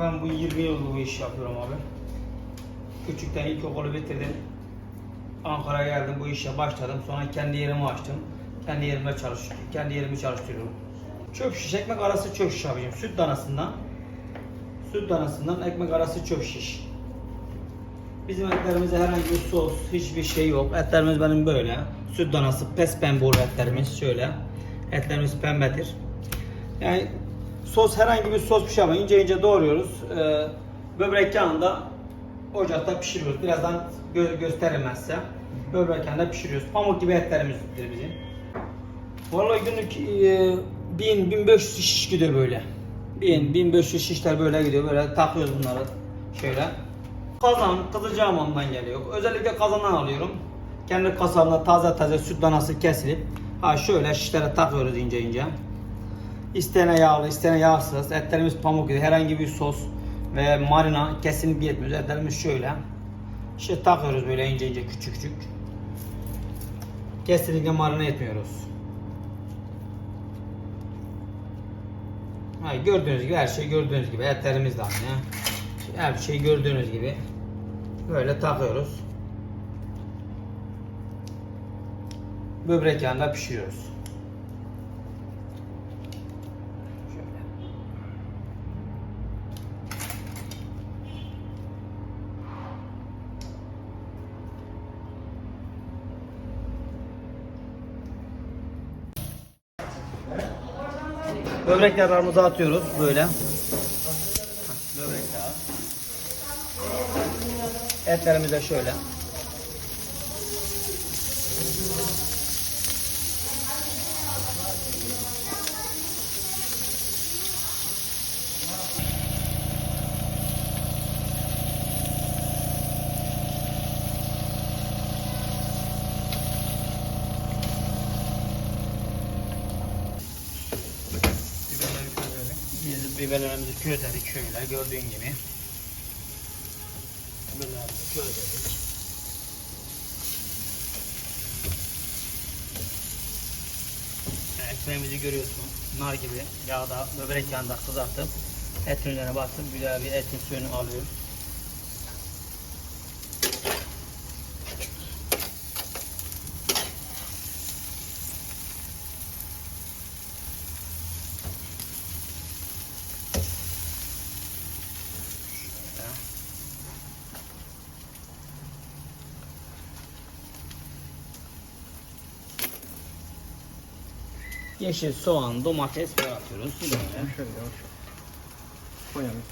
Ben bu 20 yıldır bu işi yapıyorum abi. Küçükten ilkokulu bitirdim. Ankara'ya geldim bu işe başladım. Sonra kendi yerimi açtım. Kendi yerimde çalışıyorum. Kendi yerimi çalıştırıyorum. Çöp şiş, ekmek arası çöp şiş abicim. Süt danasından. Süt danasından ekmek arası çöp şiş. Bizim etlerimizde herhangi bir sos, hiçbir şey yok. Etlerimiz benim böyle. Süt danası, pes pembe olur etlerimiz şöyle. Etlerimiz pembedir. Yani sos herhangi bir sos şey ama ince ince doğruyoruz. Ee, böbrek yağında ocakta pişiriyoruz. Birazdan gö size. Böbrek yağında pişiriyoruz. Pamuk gibi etlerimizdir bizim. Vallahi günlük e, 1000 1500 şiş gidiyor böyle. 1000 1500 şişler böyle gidiyor. Böyle takıyoruz bunları şöyle. Kazan Kızılcahamam'dan geliyor. Özellikle kazandan alıyorum. Kendi kasabımda taze taze süt danası kesilip ha şöyle şişlere takıyoruz ince ince. İstene yağlı, istene yağsız. Etlerimiz pamuk gibi. Herhangi bir sos ve marina kesinlikle yetmiyor. Etlerimiz şöyle. İşte takıyoruz böyle ince ince küçük küçük. Kesinlikle marina etmiyoruz. Ha, gördüğünüz gibi her şey gördüğünüz gibi etlerimiz de aynı. Her şey gördüğünüz gibi böyle takıyoruz. Böbrek yağında pişiriyoruz. Böbrek yağlarımızı atıyoruz böyle. Böbrek yağı. Etlerimiz de şöyle. Biz biberlerimizi közledik şöyle gördüğün gibi. Biberlerimizi közledik. Ekmeğimizi görüyorsun. Nar gibi yağda, böbrek yağında kızartıp etin üzerine basıp güzel bir etin suyunu alıyoruz. Yeşil soğan, domates ve atıyoruz. Böyle. Şöyle yavaş. Koyalım.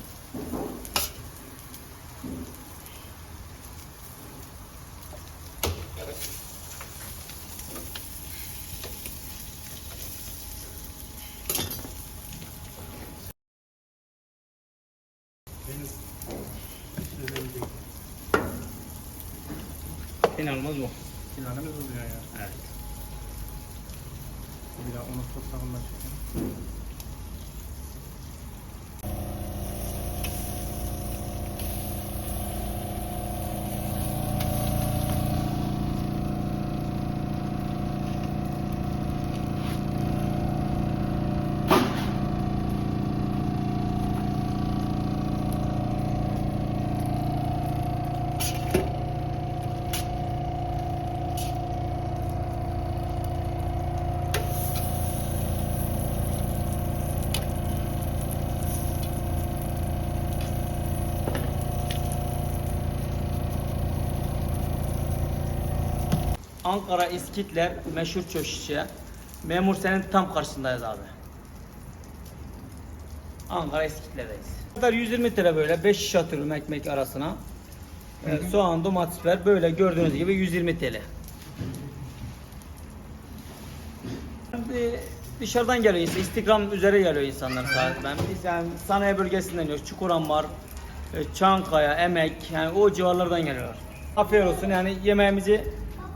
İnanılmaz bu. Planımız oluyor ya. Evet. Bir daha onu soslarından çekelim. Ankara İskitler meşhur çöşüşçü. Memur senin tam karşısındayız abi. Ankara İskitler'deyiz. Bu kadar 120 TL böyle 5 şiş atıyorum ekmek arasına. Ee, soğan, domates, biber böyle gördüğünüz gibi 120 TL. Şimdi dışarıdan geliyor insan, Instagram üzere geliyor insanlar zaten. Biz yani sanayi bölgesinden geliyoruz. Çukurambar, e, Çankaya, Emek yani o civarlardan geliyorlar. Afiyet olsun yani yemeğimizi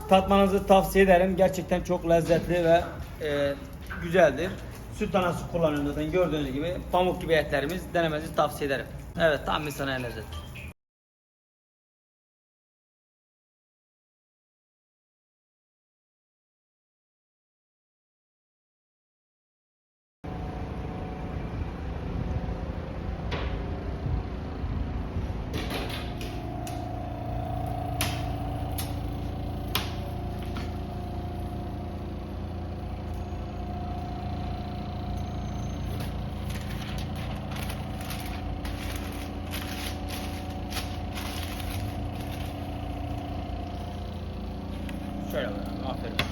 tatmanızı tavsiye ederim. Gerçekten çok lezzetli ve e, güzeldir. Süt danası kullanıyorum zaten gördüğünüz gibi. Pamuk gibi etlerimiz denemenizi tavsiye ederim. Evet tam bir sanayi Şöyle var abi. Aferin.